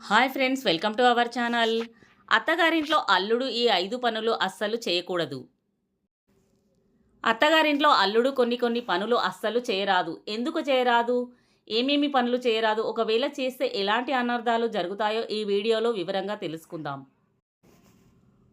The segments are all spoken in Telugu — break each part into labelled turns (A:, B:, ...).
A: Hi friends welcome to our channel. అత్తగారింట్లో అల్లుడు ఈ ఐదు పనులు అస్సలు చేయకూడదు. అత్తగారింట్లో అల్లుడు కొన్ని కొన్ని పనులు అస్సలు చేయరాదు. ఎందుకు చేయరాదు? ఏమేమి పనులు చేయరాదు? ఒకవేళ చేస్తే ఎలాంటి అనర్థాలు జరుగుతాయో ఈ వీడియోలో వివరంగా తెలుసుకుందాం.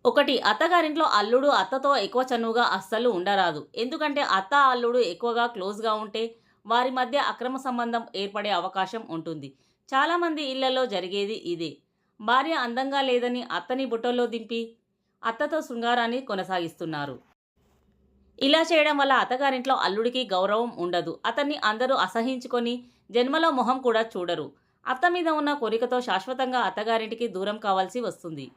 A: ఒకటి అత్తగారింట్లో అల్లుడు అత్తతో ఎక్కువ చనువుగా అస్సలు ఉండరాదు. ఎందుకంటే అత్త అల్లుడు ఎక్కువగా క్లోజ్గా ఉంటే వారి మధ్య అక్రమ సంబంధం ఏర్పడే అవకాశం ఉంటుంది. చాలామంది ఇళ్ళలో జరిగేది ఇదే. భార్య అందంగా లేదని అత్తని బుట్టల్లో దింపి అత్తతో శృంగారాన్ని కొనసాగిస్తున్నారు. ఇలా చేయడం వల్ల అత్తగారింట్లో అల్లుడికి గౌరవం ఉండదు. అతన్ని అందరూ అసహించుకొని జన్మలో మొహం కూడా చూడరు. అత్త మీద ఉన్న కోరికతో శాశ్వతంగా అత్తగారింటికి దూరం కావాల్సి వస్తుంది.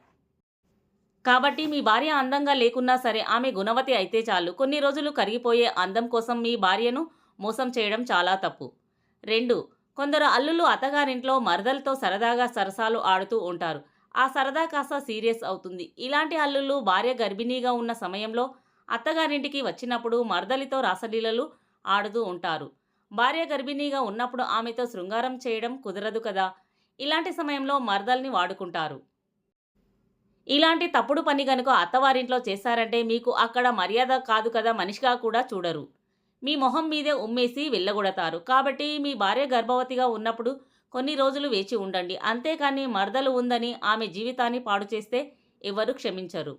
A: కాబట్టి మీ భార్య అందంగా లేకున్నా సరే ఆమె గుణవతి అయితే చాలు. కొన్ని రోజులు కరిగిపోయే అందం కోసం మీ భార్యను మోసం చేయడం చాలా తప్పు. రెండు కొందరు అల్లులు అత్తగారింట్లో మరదలతో సరదాగా సరసాలు ఆడుతూ ఉంటారు. ఆ సరదా కాస్త సీరియస్ అవుతుంది. ఇలాంటి అల్లులు భార్య గర్భిణీగా ఉన్న సమయంలో అత్తగారింటికి వచ్చినప్పుడు మరదలితో రాసలీలలు ఆడుతూ ఉంటారు. భార్య గర్భిణీగా ఉన్నప్పుడు ఆమెతో శృంగారం చేయడం కుదరదు కదా. ఇలాంటి సమయంలో మరదల్ని వాడుకుంటారు. ఇలాంటి తప్పుడు పని గనుక అత్తవారింట్లో చేశారంటే మీకు అక్కడ మర్యాద కాదు కదా మనిషిగా కూడా చూడరు. మీ మొహం మీదే ఉమ్మేసి వెళ్ళగొడతారు. కాబట్టి మీ భార్య గర్భవతిగా ఉన్నప్పుడు కొన్ని రోజులు వేచి ఉండండి. అంతేకాని మరదలు ఉందని ఆమె జీవితాన్ని పాడు చేస్తే ఎవరు క్షమించరు.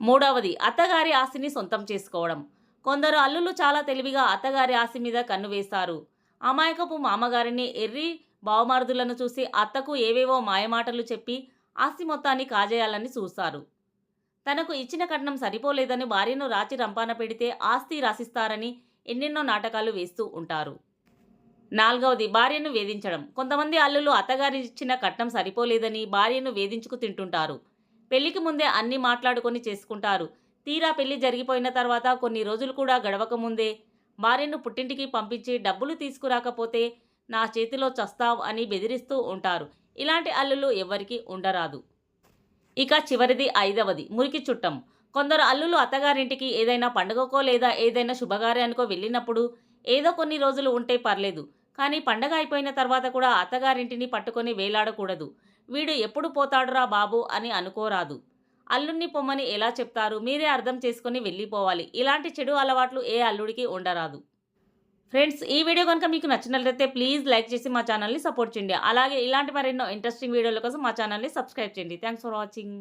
A: మూడవది అత్తగారి ఆస్తిని సొంతం చేసుకోవడం. కొందరు అల్లులు చాలా తెలివిగా అత్తగారి ఆస్తి మీద కన్ను వేస్తారు. అమాయకపు మామగారిని ఎర్రి బావమరుదులను చూసి అత్తకు ఏవేవో మాయమాటలు చెప్పి ఆస్తి మొత్తాన్ని కాజేయాలని చూస్తారు. తనకు ఇచ్చిన కట్నం సరిపోలేదని భార్యను రాచి రంపాన పెడితే ఆస్తి రాసిస్తారని ఎన్నెన్నో నాటకాలు వేస్తూ ఉంటారు. నాలుగవది భార్యను వేధించడం. కొంతమంది అల్లులు అత్తగారి ఇచ్చిన కట్నం సరిపోలేదని భార్యను వేధించుకు తింటుంటారు. పెళ్ళికి ముందే అన్ని మాట్లాడుకొని చేసుకుంటారు. తీరా పెళ్ళి జరిగిపోయిన తర్వాత కొన్ని రోజులు కూడా గడవక ముందే భార్యను పుట్టింటికి పంపించి డబ్బులు తీసుకురాకపోతే నా చేతిలో చస్తావ్ అని బెదిరిస్తూ ఉంటారు. ఇలాంటి అల్లులు ఎవ్వరికీ ఉండరాదు. ఇక చివరిది ఐదవది మురికి చుట్టం. కొందరు అల్లులు అత్తగారింటికి ఏదైనా పండుగకో లేదా ఏదైనా శుభకార్యానికో వెళ్ళినప్పుడు ఏదో కొన్ని రోజులు ఉంటే పర్లేదు. కానీ పండగ అయిపోయిన తర్వాత కూడా అత్తగారింటిని పట్టుకొని వేలాడకూడదు. వీడు ఎప్పుడు పోతాడురా బాబు అని అనుకోరాదు. అల్లుణ్ణి పొమ్మని ఎలా చెప్తారు? మీరే అర్థం చేసుకొని వెళ్ళిపోవాలి. ఇలాంటి చెడు అలవాట్లు ఏ అల్లుడికి ఉండరాదు. ఫ్రెండ్స్ ఈ వీడియో కనుక మీకు నచ్చినట్లయితే ప్లీజ్ లైక్ చేసి మా ఛానల్ని సపోర్ట్ చేయండి. అలాగే ఇలాంటి మరెన్నో ఇంట్రెస్టింగ్ వీడియోల కోసం మా ఛానల్ని సబ్స్క్రైబ్ చేయండి. Thanks for watching.